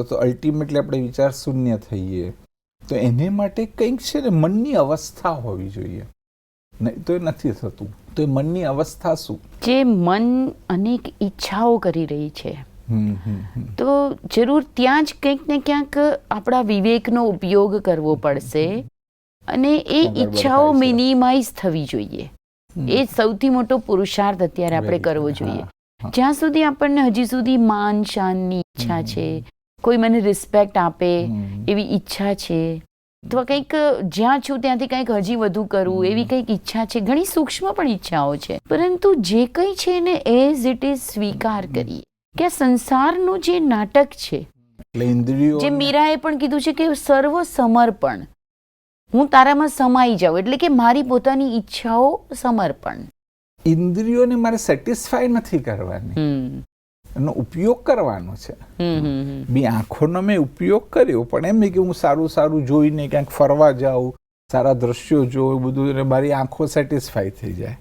તો અલ્ટિમેટલી આપણે વિચાર શૂન્ય થઈએ. તો એને માટે કંઈક છે ને મનની અવસ્થા હોવી જોઈએ. નહીં તો એ નથી થતું. તો એ મનની અવસ્થા શું? જે મન અનેક ઈચ્છાઓ કરી રહી છે. તો જરૂર ત્યાં જ કંઈક ને ક્યાંક આપણા વિવેકનો ઉપયોગ કરવો પડશે અને એ ઈચ્છાઓ મિનિમાઇઝ થવી જોઈએ. એ સૌથી મોટો પુરુષાર્થ અત્યારે આપણે કરવો જોઈએ. જ્યાં સુધી આપણને હજી સુધી માન શાનની ઈચ્છા છે કોઈ મને રિસ્પેક્ટ આપે એવી ઈચ્છા છે. અથવા કંઈક જ્યાં છું ત્યાંથી કંઈક હજી વધુ કરવું એવી કંઈક ઈચ્છા છે. ઘણી સૂક્ષ્મ પણ ઈચ્છાઓ છે. પરંતુ જે કંઈ છે એને એઝ ઇટ ઇઝ સ્વીકાર કરીએ. કે સંસારનું જે નાટક છે જે મીરાએ પણ કીધું છે કે સર્વ સમર્પણ હું તારામાં સમાઈ જાઉં એટલે કે મારી પોતાની ઈચ્છાઓ સમર્પણ. ઇન્દ્રિયોને મારે સેટિસ્ફાય નથી કરવાની. એનો ઉપયોગ કરવાનો છે. બી આંખોનો મેં ઉપયોગ કર્યો પણ એમ નહીં કે હું સારું સારું જોઈને ક્યાંક ફરવા જાઉં સારા દ્રશ્યો જોઉં બધું એટલે મારી આંખો સેટિસ્ફાય થઈ જાય